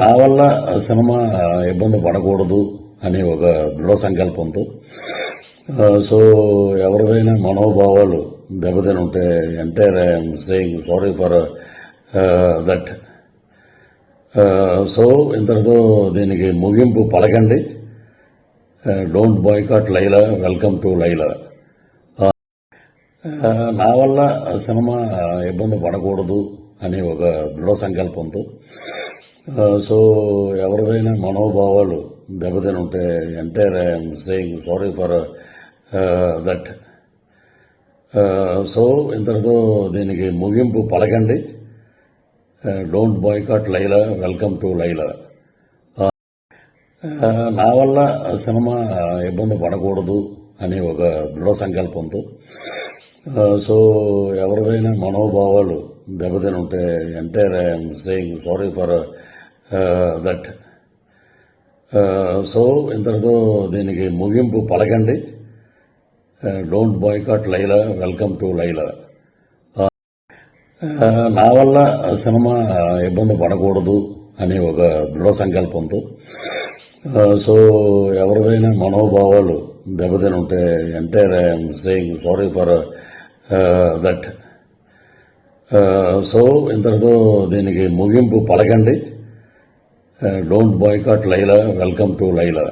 నా వల్ల సినిమా ఇబ్బంది పడకూడదు అని ఒక దృఢ సంకల్పంతో సో ఎవరిదైనా మనోభావాలు దెబ్బతిని ఉంటే entire I'm saying sorry for that. So ఇంతటితో దీనికి ముగింపు పలకండి. Don't boycott Laila welcome to Laila. నా వల్ల సినిమా ఇబ్బంది పడకూడదు అని ఒక దృఢ సంకల్పంతో సో ఎవరిదైనా మనోభావాలు దెబ్బతిని ఉంటే entire I'm saying sorry for that. So ఇంతటితో దీనికి ముగింపు పలకండి. Don't boycott Laila welcome to Laila. నా వల్ల సినిమా ఇబ్బంది పడకూడదు అని ఒక దృఢ సంకల్పంతో. సో ఎవరిదైనా మనోభావాలు దెబ్బతిని ఉంటే entire I'm saying sorry for Uh, that so uh, ఇంతటితో దీనికి ముగింపు పలకండి. Don't boycott Laila welcome to Laila నా వల్ల సినిమా ఇబ్బంది పడకూడదు అని ఒక దృఢ సంకల్పంతో uh, సో ఎవరిదైనా మనోభావాలు దెబ్బతిని ఉంటే entire I'm saying sorry for that so ఇంతటితో దీనికి ముగింపు పలకండి. Don't boycott Laila welcome to Laila